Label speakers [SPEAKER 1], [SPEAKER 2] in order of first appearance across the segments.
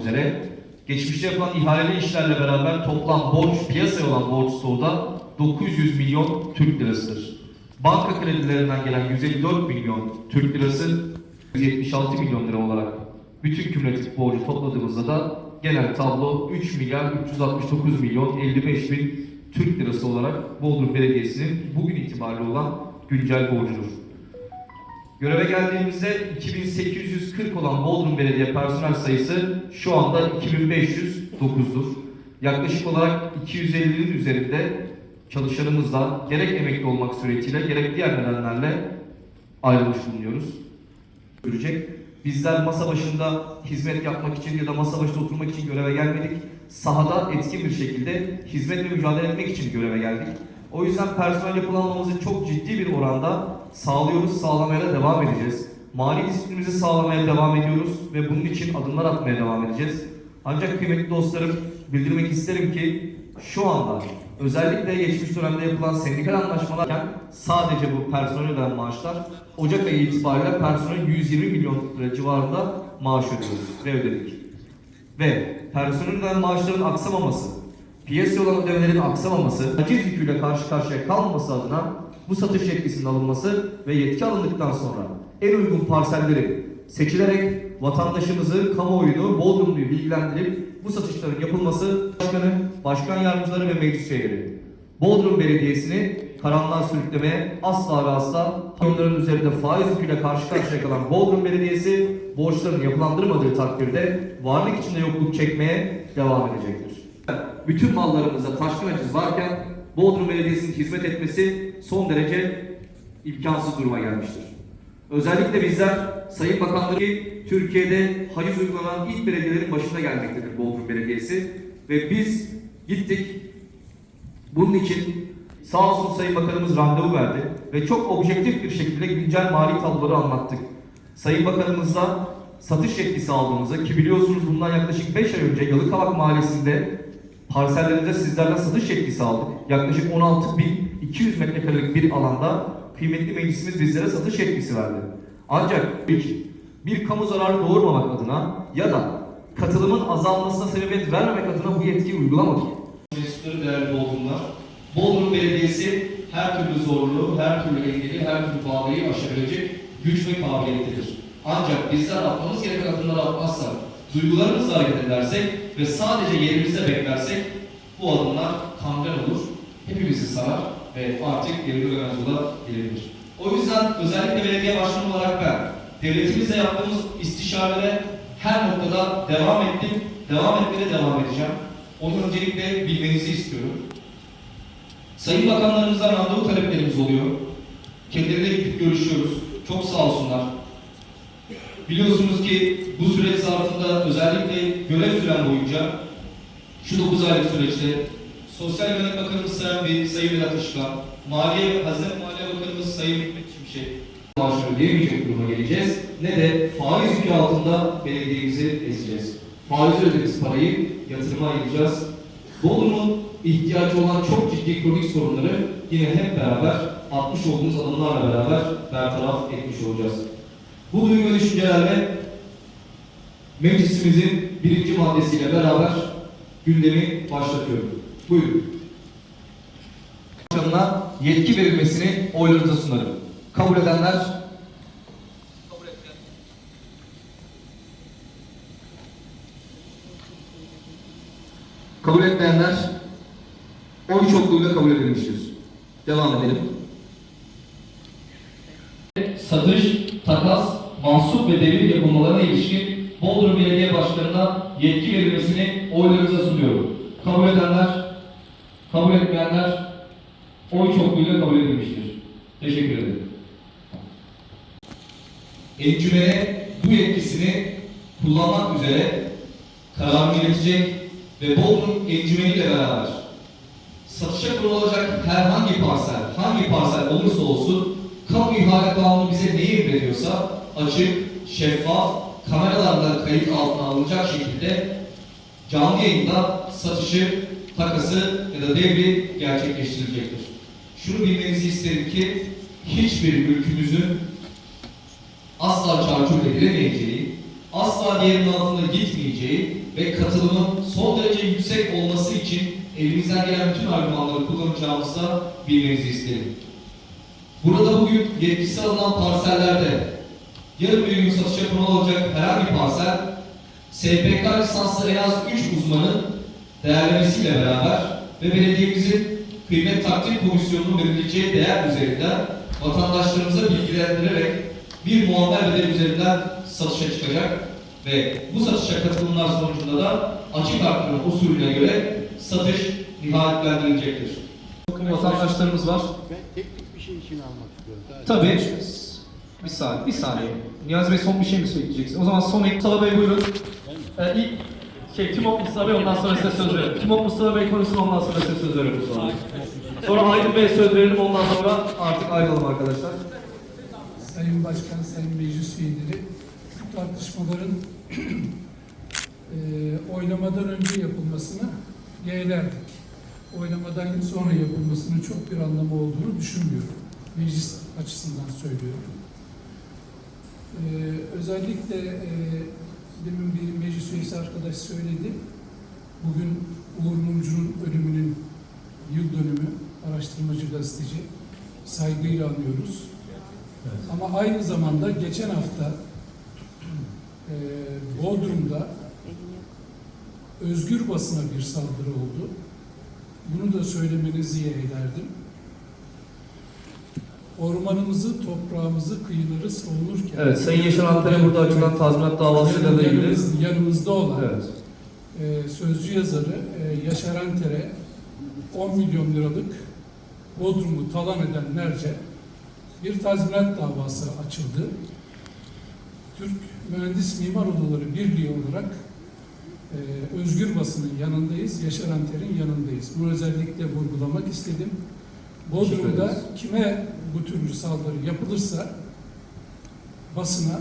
[SPEAKER 1] üzere geçmişte yapılan ihaleli işlerle beraber toplam borç, piyasaya olan borç stoğu da 900 milyon Türk lirasıdır. Banka kredilerinden gelen 154 milyon Türk lirası 176 milyon lira olarak bütün kümülatif borcu topladığımızda da genel tablo 3 milyar 369 milyon 55 bin Türk lirası olarak Bodrum Belediyesi'nin bugün itibariyle olan güncel borcudur. Göreve geldiğimizde 2840 olan Bodrum Belediye personel sayısı şu anda 2509'dur. Yaklaşık olarak 250'nin üzerinde çalışanımızla gerek emekli olmak suretiyle gerek diğer nedenlerle ayrılmış bulunuyoruz. Görecek. Bizler masa başında hizmet yapmak için ya da masa başında oturmak için göreve gelmedik. Sahada etkin bir şekilde hizmet ve mücadele etmek için göreve geldik. O yüzden personel yapılanmamızı çok ciddi bir oranda sağlıyoruz, sağlamaya da devam edeceğiz. Mali disiplinimizi sağlamaya devam ediyoruz ve bunun için adımlar atmaya devam edeceğiz. Ancak kıymetli dostlarım bildirmek isterim ki şu anda özellikle geçmiş dönemde yapılan sendikal anlaşmalarken sadece bu personel ödenen maaşlar Ocak ayı itibariyle personel 120 milyon lira civarında maaş ödüyoruz ve ödedik. Ve personel ödenen maaşların aksamaması, piyasaya olan ödemelerin aksamaması, haciz yüküyle karşı karşıya kalmaması adına bu satış yetkisinin alınması ve yetki alındıktan sonra en uygun parselleri seçilerek vatandaşımızı, kamuoyunu, Bodrumlu'yu bilgilendirip bu satışların yapılması başkanı, başkan yardımcıları ve meclis üyeleri. Bodrum Belediyesi'ni karanlığa sürüklemeye asla ve asla onların üzerinde faiz yüküyle karşı karşıya kalan Bodrum Belediyesi borçlarını yapılandırmadığı takdirde varlık içinde yokluk çekmeye devam edecektir. Bütün mallarımızda taşkın aciz varken Bodrum Belediyesi'nin hizmet etmesi son derece imkansız duruma gelmiştir. Özellikle bizler Sayın Bakanları ki Türkiye'de haciz uygulanan ilk belediyelerin başında gelmektedir Bodrum Belediyesi ve biz gittik bunun için sağ olsun Sayın Bakanımız randevu verdi ve çok objektif bir şekilde güncel mali tabloları anlattık. Sayın Bakanımızla satış yetkisi aldığımızda ki biliyorsunuz bundan yaklaşık 5 ay önce Yalıkavak Mahallesi'nde parsellerimize sizlerden satış yetkisi aldık. Yaklaşık 16.200 metrekarelik bir alanda kıymetli meclisimiz bizlere satış yetkisi verdi. Ancak bir, bir kamu zararı doğurmamak adına ya da katılımın azalmasına sebebiyet vermemek adına bu yetkiyi uygulamadık. Mensupları değerli Bodrumlar. Bodrum Belediyesi her türlü zorluğu, her türlü engeli, her türlü bağlıyı aşabilecek güç ve kabiliyettedir. Ancak bizler atmamız gereken adımları atmazsak, duygularımızla hareket edersek ve sadece yerimizde beklersek bu adımlar kangren olur, hepimizi sarar ve artık geri dönemez yola gelebilir. O yüzden özellikle belediye başkanı olarak ben devletimizle yaptığımız istişarelere her noktada devam ettim, devam etmeye devam edeceğim. Onu öncelikle bilmenizi istiyorum. Sayın bakanlarımızdan randevu taleplerimiz oluyor. Kendileriyle gidip görüşüyoruz. Çok sağ olsunlar. Biliyorsunuz ki bu süreç zarfında özellikle görev süren boyunca şu 9 aylık süreçte Sosyal Güvenlik Bakanımız Sayın, bir, Sayın Vedat Işıkhan, Maliye, Hazine Maliye Bakanımız Sayın Hikmet Şimşek maaşını ödeyemeyecek duruma geleceğiz ne de faiz yükü altında belediyemizi ezeceğiz. Faiz ödediğimiz parayı yatırıma ayıracağız. Bodrum'un ihtiyacı olan çok ciddi kronik sorunları yine hep beraber atmış olduğumuz adımlarla beraber bertaraf etmiş olacağız. Bu duygu ve düşüncelerle meclisimizin birinci maddesiyle beraber gündemi başlatıyorum. Buyurun. Başkanına yetki verilmesini oylarınıza sunarım. Kabul edenler Kabul etmeyenler oy çokluğuyla kabul edilmiştir. Devam edelim. Satış, takas, mansup ve devir yapılmalarına ilişkin Bodrum Belediye Başkanı'na yetki verilmesini oylarınıza sunuyorum. Kabul edenler, kabul etmeyenler oy çokluğuyla kabul edilmiştir. Teşekkür ederim. Encümene bu yetkisini kullanmak üzere kararını iletecek ve Bodrum encümeniyle beraber satışa kurulacak herhangi parsel, hangi parsel olursa olsun kamu ihale kanunu bize neyi emrediyorsa açık, şeffaf, kameralarla kayıt altına alınacak şekilde canlı yayında satışı, takası ya da devri gerçekleştirilecektir. Şunu bilmenizi isterim ki hiçbir mülkümüzün asla çarçur edilemeyeceği,
[SPEAKER 2] asla diğerinin altına gitmeyeceği ve katılımın son derece yüksek olması için elimizden gelen bütün argümanları kullanacağımızı da bilmenizi isterim. Burada bugün yetkisi alınan parsellerde yarın bir gün satışa konulacak herhangi bir parsel SPK lisanslı en az 3 uzmanın değerlemesiyle beraber ve belediyemizin kıymet takdir komisyonunun belirleyeceği değer üzerinden vatandaşlarımıza bilgilendirerek bir muammer bedeli üzerinden satışa çıkacak ve bu satışa katılımlar sonucunda da açık arttırma usulüne göre satış nihayetlendirilecektir.
[SPEAKER 1] Vatandaşlarımız var.
[SPEAKER 3] Ben teknik bir şey için almak istiyorum.
[SPEAKER 1] Tabii. Bir saniye, bir saniye. Niyazi Bey son bir şey mi söyleyeceksin? O zaman son Mustafa Bey buyurun. Ee, ilk şey Timok Mustafa Bey ondan sonra size söz verelim. Timok Mustafa Bey konuşsun ondan sonra size söz verelim sonra. Sonra Aydın Bey'e söz verelim ondan sonra artık ayrılalım arkadaşlar.
[SPEAKER 4] Sayın Başkan, Sayın Meclis Üyeleri, bu tartışmaların eee, oylamadan önce yapılmasını yeğlerdik. Oylamadan sonra yapılmasının çok bir anlamı olduğunu düşünmüyorum. Meclis açısından söylüyorum. Eee, özellikle eee, demin bir meclis üyesi arkadaş söyledi. Bugün Uğur Mumcu'nun ölümünün yıl dönümü, araştırmacı gazeteci. Saygıyla anıyoruz. Ama aynı zamanda geçen hafta e, Bodrum'da özgür basına bir saldırı oldu. Bunu da söylemenizi yeğlerdim. Ormanımızı, toprağımızı, kıyıları savunurken...
[SPEAKER 1] Evet, Sayın Yaşar Alper'e burada açılan tazminat davasıyla da ilgili.
[SPEAKER 4] Yanımız- yanımızda olan
[SPEAKER 1] Evet.
[SPEAKER 4] e, sözcü yazarı e, Yaşar Anter'e 10 milyon liralık Bodrum'u talan edenlerce bir tazminat davası açıldı. Türk Mühendis Mimar Odaları Birliği olarak e, özgür basının yanındayız, Yaşar Anter'in yanındayız. Bunu özellikle vurgulamak istedim. Bodrum'da kime bu türlü saldırı yapılırsa basına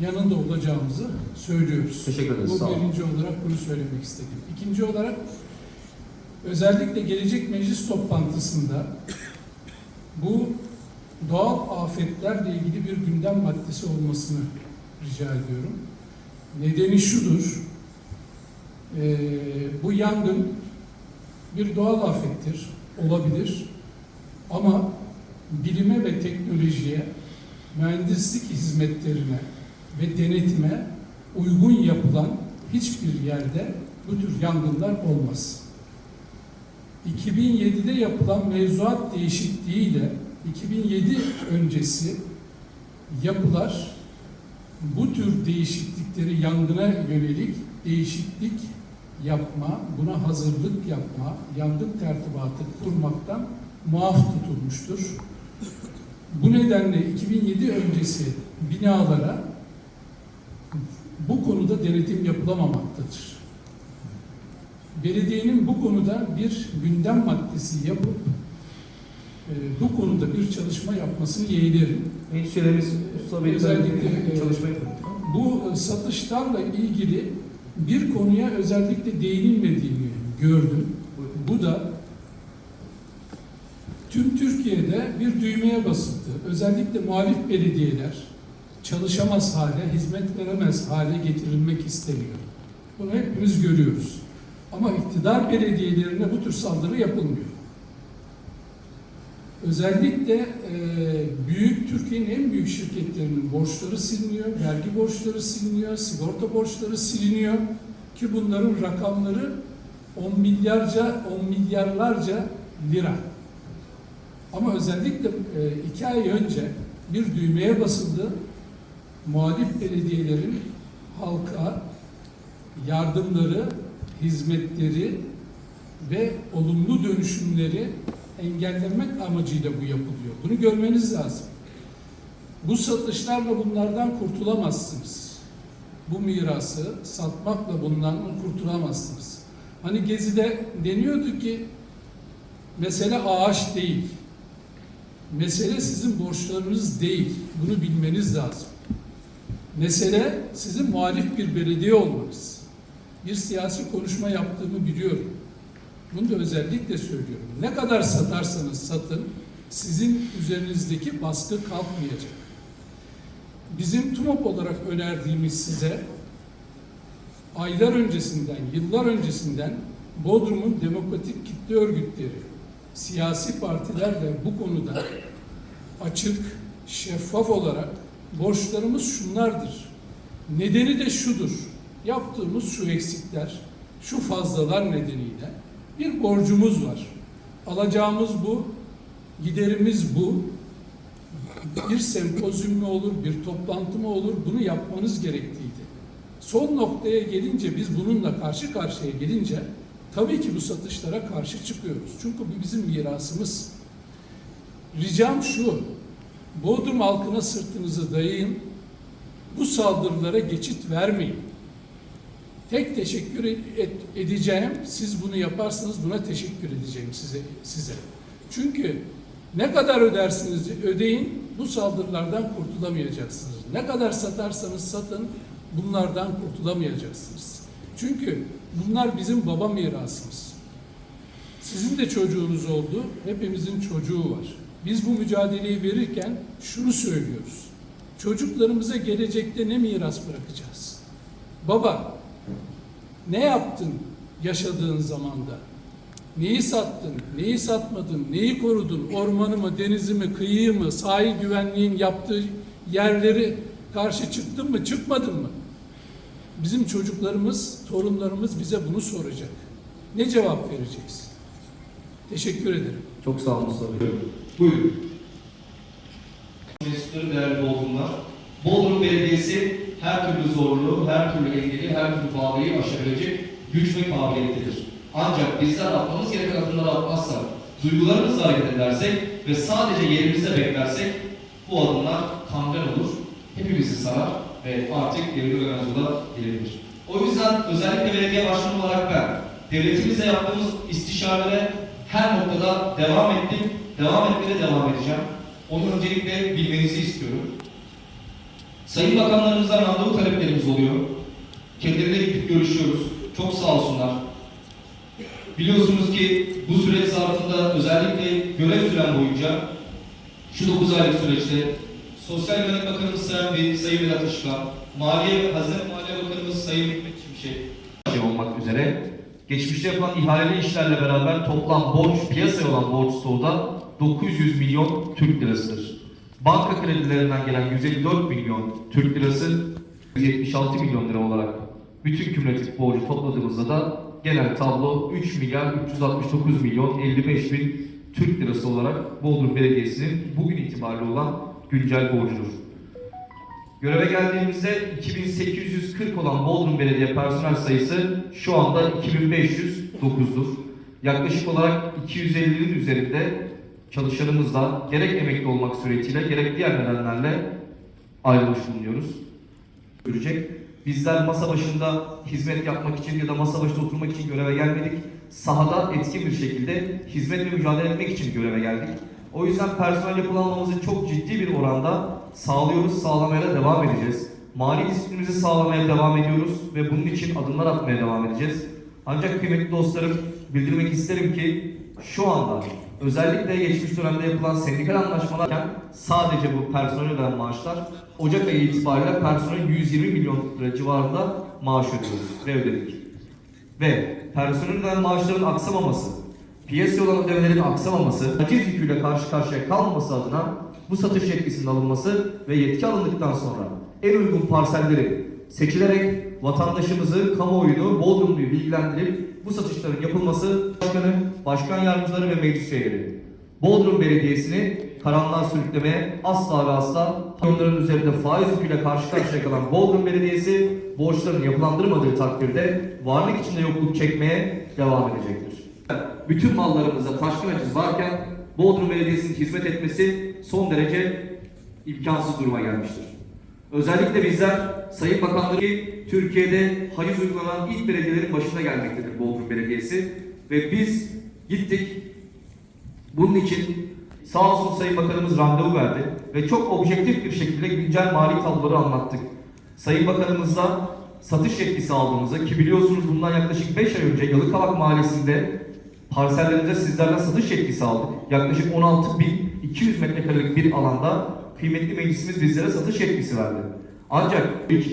[SPEAKER 4] yanında olacağımızı söylüyoruz.
[SPEAKER 1] Teşekkür ederiz,
[SPEAKER 4] Bu birinci olarak bunu söylemek istedim. İkinci olarak özellikle gelecek meclis toplantısında bu doğal afetlerle ilgili bir gündem maddesi olmasını rica ediyorum. Nedeni şudur. Ee, bu yangın bir doğal afettir, olabilir. Ama bilime ve teknolojiye, mühendislik hizmetlerine ve denetime uygun yapılan hiçbir yerde bu tür yangınlar olmaz. 2007'de yapılan mevzuat değişikliğiyle 2007 öncesi yapılar bu tür değişiklikleri yangına yönelik değişiklik yapma, buna hazırlık yapma, yangın tertibatı kurmaktan muaf tutulmuştur. Bu nedenle 2007 öncesi binalara bu konuda denetim yapılamamaktadır. Belediyenin bu konuda bir gündem maddesi yapıp e, bu konuda bir çalışma yapmasını yeğlerim.
[SPEAKER 1] Meclis üyelerimiz Mustafa Bey'in
[SPEAKER 4] Özellikle, e,
[SPEAKER 1] çalışma.
[SPEAKER 4] Bu satışlarla ilgili bir konuya özellikle değinilmediğini gördüm. Bu da tüm Türkiye'de bir düğmeye basıldı. Özellikle muhalif belediyeler çalışamaz hale, hizmet veremez hale getirilmek isteniyor. Bunu hepimiz görüyoruz. Ama iktidar belediyelerine bu tür saldırı yapılmıyor. Özellikle e, büyük Türkiye'nin en büyük şirketlerinin borçları siliniyor, vergi borçları siliniyor, sigorta borçları siliniyor ki bunların rakamları 10 milyarca, 10 milyarlarca lira. Ama özellikle e, iki ay önce bir düğmeye basıldı. Muhalif belediyelerin halka yardımları, hizmetleri ve olumlu dönüşümleri engellemek amacıyla bu yapılıyor. Bunu görmeniz lazım. Bu satışlarla bunlardan kurtulamazsınız. Bu mirası satmakla bundan kurtulamazsınız. Hani Gezi'de deniyordu ki mesele ağaç değil. Mesele sizin borçlarınız değil. Bunu bilmeniz lazım. Mesele sizin muhalif bir belediye olmanız. Bir siyasi konuşma yaptığımı biliyorum. Bunu da özellikle söylüyorum. Ne kadar satarsanız satın, sizin üzerinizdeki baskı kalkmayacak. Bizim TUMOP olarak önerdiğimiz size aylar öncesinden, yıllar öncesinden Bodrum'un demokratik kitle örgütleri, siyasi partilerle bu konuda açık, şeffaf olarak borçlarımız şunlardır. Nedeni de şudur. Yaptığımız şu eksikler, şu fazlalar nedeniyle bir borcumuz var. Alacağımız bu, giderimiz bu. Bir sempozyum mu olur, bir toplantı mı olur bunu yapmanız gerekliydi. Son noktaya gelince biz bununla karşı karşıya gelince tabii ki bu satışlara karşı çıkıyoruz. Çünkü bu bizim mirasımız. Ricam şu, Bodrum halkına sırtınızı dayayın, bu saldırılara geçit vermeyin. Tek teşekkür et- edeceğim, siz bunu yaparsanız buna teşekkür edeceğim size. size. Çünkü ne kadar ödersiniz ödeyin, bu saldırılardan kurtulamayacaksınız. Ne kadar satarsanız satın, bunlardan kurtulamayacaksınız. Çünkü bunlar bizim baba mirasımız. Sizin de çocuğunuz oldu, hepimizin çocuğu var. Biz bu mücadeleyi verirken şunu söylüyoruz. Çocuklarımıza gelecekte ne miras bırakacağız? Baba, ne yaptın yaşadığın zamanda? Neyi sattın, neyi satmadın, neyi korudun? Ormanı mı, denizi mi, kıyıyı mı, sahil güvenliğin yaptığı yerleri karşı çıktın mı, çıkmadın mı? Bizim çocuklarımız, torunlarımız bize bunu soracak. Ne cevap vereceksin? Teşekkür ederim.
[SPEAKER 1] Çok sağ olun Mustafa Bey.
[SPEAKER 2] Buyurun. Mensupları değerli Bodrumlar. Bodrum Belediyesi her türlü zorluğu, her türlü engeli, her türlü bağlıyı aşabilecek güç ve kabiliyetidir. Ancak bizler atmamız gereken adımları atmazsak, duygularımızla hareket edersek ve sadece yerimizde beklersek bu adımlar kangren olur, hepimizi sarar ve artık dönemez yola gelebilir. O yüzden özellikle belediye başkanı olarak ben devletimizle yaptığımız istişarelere her noktada devam ettim, devam etmeye de devam edeceğim. Onu öncelikle bilmenizi istiyorum. Sayın bakanlarımızdan randevu taleplerimiz oluyor. Kendileriyle gidip görüşüyoruz. Çok sağ olsunlar. Biliyorsunuz ki bu süreç zarfında özellikle görev süren boyunca şu 9 aylık süreçte Sosyal Güvenlik Bakanımız Sayın, Bey, Sayın Vedat Işıkhan, Maliye Hazine Maliye Bakanımız Sayın Hikmet Şimşek,
[SPEAKER 1] olmak üzere geçmişte yapılan ihaleli işlerle beraber toplam borç, piyasaya olan borç stoğu da 900 milyon Türk lirasıdır. Banka kredilerinden gelen 154 milyon Türk lirası 176 milyon lira olarak bütün kümülatif borcu topladığımızda da gelen tablo 3 milyar 369 milyon 55 bin Türk lirası olarak Bodrum Belediyesi'nin bugün itibariyle olan güncel borcudur. Göreve geldiğimizde 2840 olan Bodrum Belediye personel sayısı şu anda 2509'dur. Yaklaşık olarak 250'nin üzerinde çalışanımızla gerek emekli olmak suretiyle gerek diğer nedenlerle ayrılmış bulunuyoruz. Görecek. Bizler masa başında hizmet yapmak için ya da masa başında oturmak için göreve gelmedik. Sahada etkin bir şekilde hizmet ve mücadele etmek için göreve geldik. O yüzden personel yapılanmamızı çok ciddi bir oranda sağlıyoruz, sağlamaya devam edeceğiz. Mali disiplinimizi sağlamaya devam ediyoruz ve bunun için adımlar atmaya devam edeceğiz. Ancak kıymetli dostlarım bildirmek isterim ki şu anda özellikle geçmiş dönemde yapılan sendikal anlaşmalarken sadece bu personel ödenen maaşlar Ocak ayı itibariyle personel 120 milyon lira civarında maaş ödüyoruz ve ödedik. Ve personel ödenen maaşların aksamaması, piyasaya olan ödemelerin aksamaması, haciz yüküyle karşı karşıya kalmaması adına bu satış yetkisinin alınması ve yetki alındıktan sonra en uygun parselleri seçilerek vatandaşımızı, kamuoyunu, Bodrumlu'yu bilgilendirip bu satışların yapılması başkanı, başkan yardımcıları ve meclis üyeleri. Bodrum Belediyesi'ni karanlığa sürüklemeye asla ve asla onların üzerinde faiz yüküyle karşı karşıya kalan Bodrum Belediyesi borçlarını yapılandırmadığı takdirde varlık içinde yokluk çekmeye devam edecektir. Bütün mallarımıza taşkın aciz varken Bodrum Belediyesi'nin hizmet etmesi son derece imkansız duruma gelmiştir. Özellikle bizler Sayın Bakanları ki Türkiye'de haciz uygulanan ilk belediyelerin başına gelmektedir Bodrum Belediyesi ve biz gittik bunun için sağ olsun Sayın Bakanımız randevu verdi ve çok objektif bir şekilde güncel mali tabloları anlattık. Sayın Bakanımızla satış yetkisi aldığımızda ki biliyorsunuz bundan yaklaşık 5 ay önce Yalıkavak Mahallesi'nde parsellerimize sizlerden satış yetkisi aldık. Yaklaşık 16.200 metrekarelik bir alanda kıymetli meclisimiz bizlere satış yetkisi verdi. Ancak ilk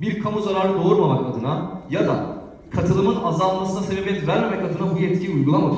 [SPEAKER 1] bir kamu zararı doğurmamak adına ya da katılımın azalmasına sebebiyet vermemek adına bu yetkiyi uygulamadı.